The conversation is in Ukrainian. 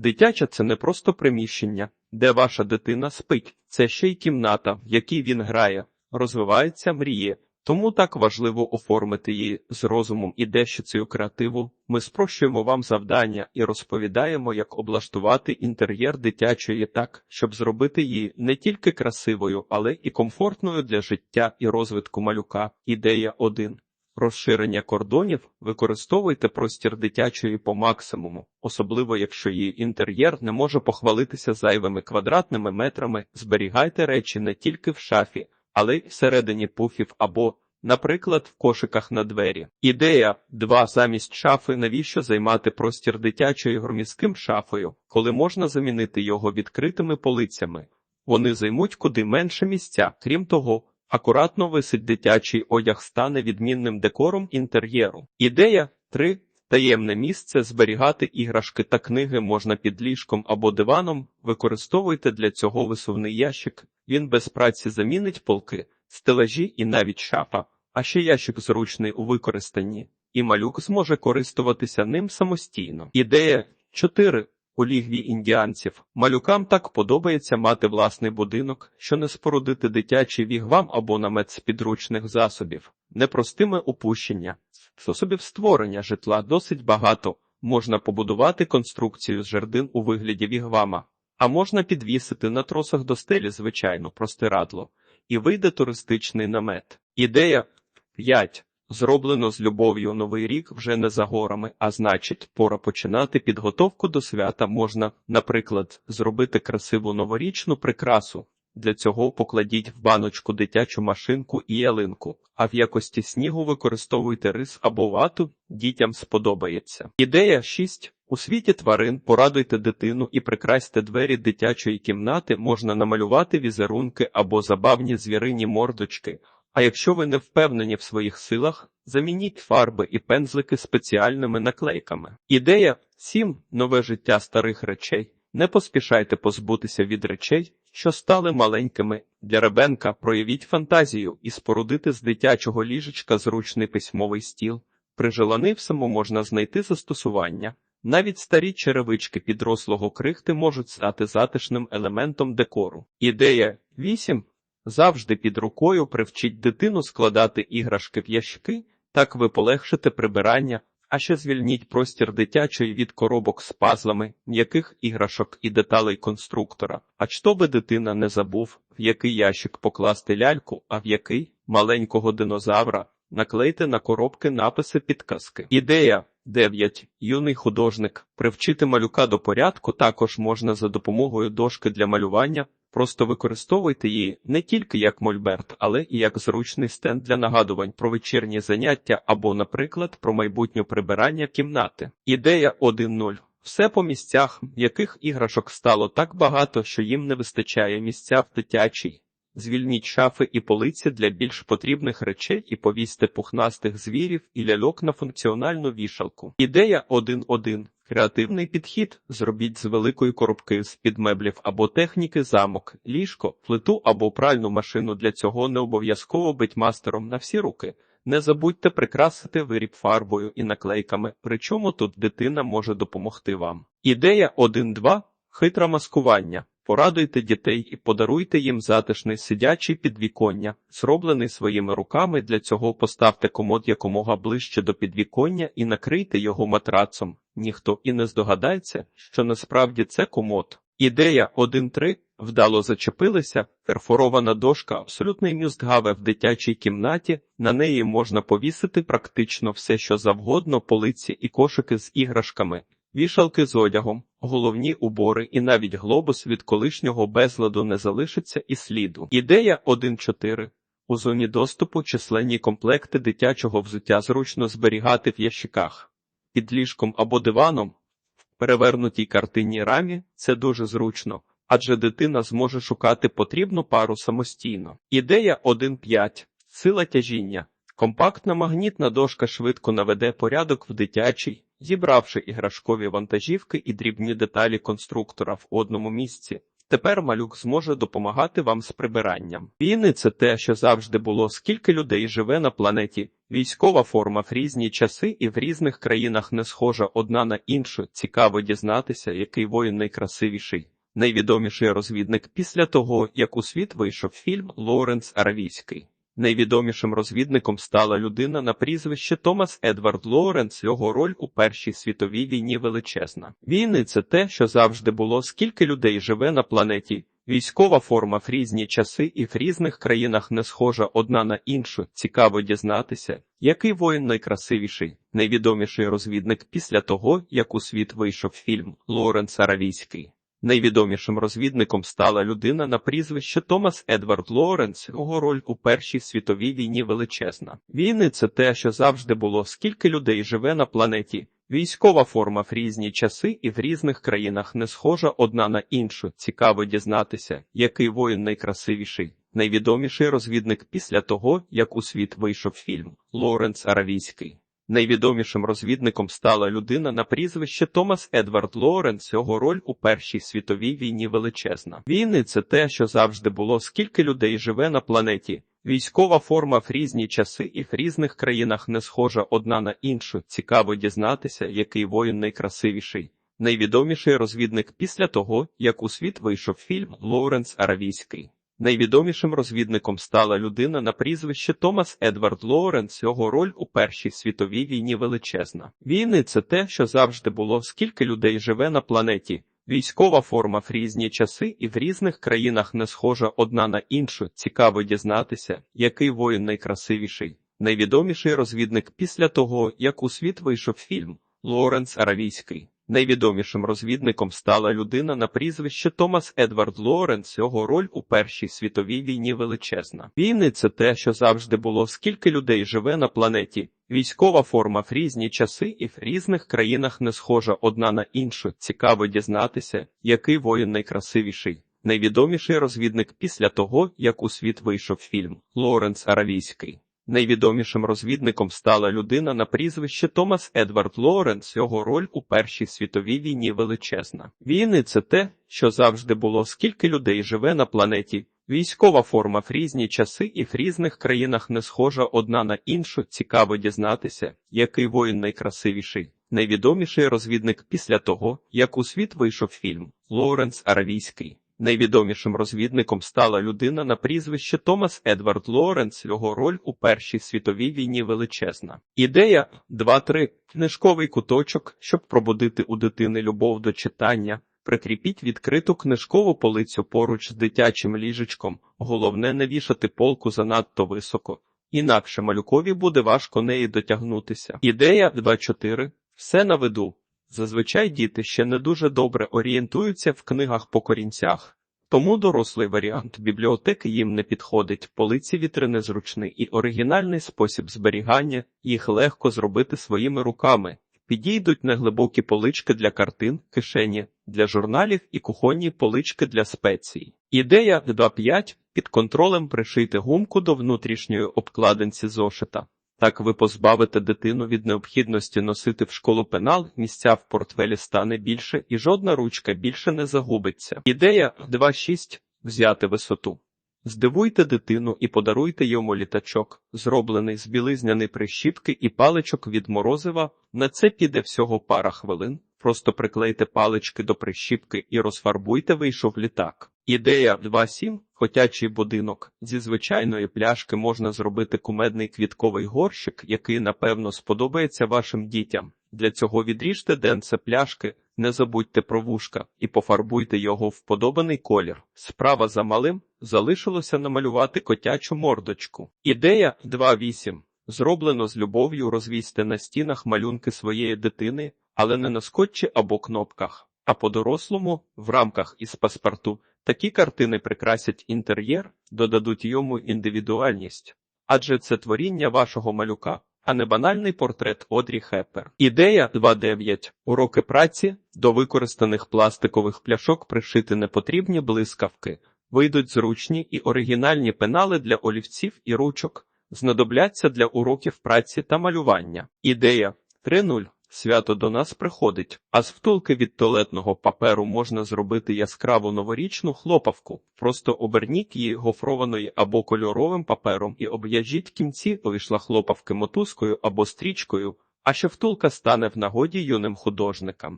Дитяча це не просто приміщення, де ваша дитина спить, це ще й кімната, в якій він грає, розвивається, мріє. Тому так важливо оформити її з розумом і дещицею креативу. Ми спрощуємо вам завдання і розповідаємо, як облаштувати інтер'єр дитячої так, щоб зробити її не тільки красивою, але і комфортною для життя і розвитку малюка. Ідея 1. Розширення кордонів використовуйте простір дитячої по максимуму, особливо якщо її інтер'єр не може похвалитися зайвими квадратними метрами. Зберігайте речі не тільки в шафі, але й всередині пуфів або, наприклад, в кошиках на двері. Ідея 2. замість шафи навіщо займати простір дитячої громіським шафою, коли можна замінити його відкритими полицями. Вони займуть куди менше місця. Крім того, акуратно висить дитячий одяг стане відмінним декором інтер'єру. Ідея 3. Таємне місце зберігати іграшки та книги можна під ліжком або диваном. Використовуйте для цього висувний ящик. Він без праці замінить полки, стелажі і навіть шафа, а ще ящик зручний у використанні, і малюк зможе користуватися ним самостійно. Ідея 4. У лігві індіанців малюкам так подобається мати власний будинок, що не спорудити дитячий вігвам або намет з підручних засобів, непростиме упущення. Способів створення житла досить багато. Можна побудувати конструкцію з жердин у вигляді вігвама, а можна підвісити на тросах до стелі звичайно простирадло, і вийде туристичний намет. Ідея 5. Зроблено з любов'ю новий рік вже не за горами, а значить, пора починати підготовку до свята можна, наприклад, зробити красиву новорічну прикрасу. Для цього покладіть в баночку дитячу машинку і ялинку, а в якості снігу використовуйте рис або вату, дітям сподобається. Ідея 6. У світі тварин порадуйте дитину і прикрасьте двері дитячої кімнати, можна намалювати візерунки або забавні звірині мордочки. А якщо ви не впевнені в своїх силах, замініть фарби і пензлики спеціальними наклейками. Ідея 7. Нове життя старих речей. Не поспішайте позбутися від речей, що стали маленькими. Для ребенка проявіть фантазію і спорудити з дитячого ліжечка зручний письмовий стіл. При всьому можна знайти застосування. Навіть старі черевички підрослого крихти можуть стати затишним елементом декору. Ідея 8. Завжди під рукою привчіть дитину складати іграшки в ящики, так ви полегшите прибирання, а ще звільніть простір дитячої від коробок з пазлами, м'яких іграшок і деталей конструктора. А що би дитина не забув, в який ящик покласти ляльку, а в який маленького динозавра, наклейте на коробки написи підказки. Ідея 9. Юний художник. Привчити малюка до порядку також можна за допомогою дошки для малювання. Просто використовуйте її не тільки як мольберт, але і як зручний стенд для нагадувань про вечірні заняття або, наприклад, про майбутнє прибирання кімнати. Ідея 1.0. Все по місцях, яких іграшок стало так багато, що їм не вистачає місця в дитячій. Звільніть шафи і полиці для більш потрібних речей і повісьте пухнастих звірів і ляльок на функціональну вішалку. Ідея 1.1. Креативний підхід зробіть з великої коробки з-під меблів або техніки замок, ліжко, плиту або пральну машину для цього не обов'язково бить мастером на всі руки. Не забудьте прикрасити виріб фарбою і наклейками, причому тут дитина може допомогти вам. Ідея 1.2. Хитре маскування. Порадуйте дітей і подаруйте їм затишний сидячий підвіконня, зроблений своїми руками. Для цього поставте комод якомога ближче до підвіконня і накрийте його матрацом. Ніхто і не здогадається, що насправді це комод. Ідея 1.3. Вдало зачепилися, перфорована дошка абсолютний мюстгаве в дитячій кімнаті, на неї можна повісити практично все, що завгодно, полиці і кошики з іграшками, вішалки з одягом, головні убори і навіть глобус від колишнього безладу не залишиться і сліду. Ідея 1.4. У зоні доступу численні комплекти дитячого взуття зручно зберігати в ящиках. Під ліжком або диваном, в перевернутій картинній рамі це дуже зручно, адже дитина зможе шукати потрібну пару самостійно. Ідея 1.5. Сила тяжіння. Компактна магнітна дошка швидко наведе порядок в дитячій, зібравши іграшкові вантажівки і дрібні деталі конструктора в одному місці. Тепер малюк зможе допомагати вам з прибиранням. Війни це те, що завжди було, скільки людей живе на планеті. Військова форма в різні часи і в різних країнах не схожа одна на іншу. Цікаво дізнатися, який воїн найкрасивіший. Найвідоміший розвідник після того, як у світ вийшов фільм Лоуренс Аравійський. Найвідомішим розвідником стала людина на прізвище Томас Едвард Лоуренс. Його роль у Першій світовій війні величезна. Війни це те, що завжди було, скільки людей живе на планеті. Військова форма в різні часи і в різних країнах не схожа одна на іншу. Цікаво дізнатися, який воїн найкрасивіший, найвідоміший розвідник після того, як у світ вийшов фільм Лоуренс Аравійський. Найвідомішим розвідником стала людина на прізвище Томас Едвард Лоуренс. Його роль у Першій світовій війні величезна. Війни це те, що завжди було, скільки людей живе на планеті. Військова форма в різні часи і в різних країнах не схожа одна на іншу. Цікаво дізнатися, який воїн найкрасивіший. Найвідоміший розвідник після того, як у світ вийшов фільм Лоуренс Аравійський. Найвідомішим розвідником стала людина на прізвище Томас Едвард Лоуренс. Його роль у Першій світовій війні величезна. Війни це те, що завжди було, скільки людей живе на планеті. Військова форма в різні часи і в різних країнах не схожа одна на іншу. Цікаво дізнатися, який воїн найкрасивіший. Найвідоміший розвідник після того, як у світ вийшов фільм Лоуренс Аравійський. Найвідомішим розвідником стала людина на прізвище Томас Едвард Лоуренс. Його роль у Першій світовій війні величезна. Війни це те, що завжди було, скільки людей живе на планеті. Військова форма в різні часи і в різних країнах не схожа одна на іншу. Цікаво дізнатися, який воїн найкрасивіший. Найвідоміший розвідник після того, як у світ вийшов фільм Лоуренс Аравійський. Найвідомішим розвідником стала людина на прізвище Томас Едвард Лоуренс. Його роль у Першій світовій війні величезна. Війни це те, що завжди було, скільки людей живе на планеті. Військова форма в різні часи і в різних країнах не схожа одна на іншу. Цікаво дізнатися, який воїн найкрасивіший. Найвідоміший розвідник після того, як у світ вийшов фільм Лоуренс Аравійський. Найвідомішим розвідником стала людина на прізвище Томас Едвард Лоуренс. Його роль у Першій світовій війні величезна. Війни це те, що завжди було, скільки людей живе на планеті. Військова форма в різні часи і в різних країнах не схожа одна на іншу. Цікаво дізнатися, який воїн найкрасивіший. Найвідоміший розвідник після того, як у світ вийшов фільм Лоуренс Аравійський. Найвідомішим розвідником стала людина на прізвище Томас Едвард Лоуренс. Його роль у Першій світовій війні величезна. Ідея 2-3. Книжковий куточок, щоб пробудити у дитини любов до читання. Прикріпіть відкриту книжкову полицю поруч з дитячим ліжечком. Головне не вішати полку занадто високо. Інакше малюкові буде важко неї дотягнутися. Ідея 2-4. Все на виду. Зазвичай діти ще не дуже добре орієнтуються в книгах по корінцях, тому дорослий варіант бібліотеки їм не підходить. Полиці вітри зручний і оригінальний спосіб зберігання, їх легко зробити своїми руками. Підійдуть неглибокі полички для картин, кишені, для журналів і кухонні полички для спецій. Ідея 2.5. Під контролем пришийте гумку до внутрішньої обкладинці зошита. Так ви позбавите дитину від необхідності носити в школу пенал, місця в портфелі стане більше і жодна ручка більше не загубиться. Ідея 2.6. Взяти висоту. Здивуйте дитину і подаруйте йому літачок, зроблений з білизняної прищіпки і паличок від морозива. На це піде всього пара хвилин. Просто приклейте палички до прищіпки і розфарбуйте вийшов літак. Ідея 2.7. Хотячий будинок. Зі звичайної пляшки можна зробити кумедний квітковий горщик, який, напевно, сподобається вашим дітям. Для цього відріжте денце пляшки, не забудьте про вушка і пофарбуйте його в подобаний колір. Справа за малим залишилося намалювати котячу мордочку. Ідея 2.8. Зроблено з любов'ю розвісьте на стінах малюнки своєї дитини, але не на скотчі або кнопках, а по-дорослому в рамках із паспорту. Такі картини прикрасять інтер'єр, додадуть йому індивідуальність. Адже це творіння вашого малюка, а не банальний портрет Одрі Хеппер. Ідея 2.9. Уроки праці до використаних пластикових пляшок пришити непотрібні блискавки, вийдуть зручні і оригінальні пенали для олівців і ручок, знадобляться для уроків праці та малювання. Ідея 3.0. Свято до нас приходить, а з втулки від туалетного паперу можна зробити яскраву новорічну хлопавку. Просто оберніть її гофрованою або кольоровим папером і об'яжіть кінці вийшла хлопавки мотузкою або стрічкою, а ще втулка стане в нагоді юним художникам.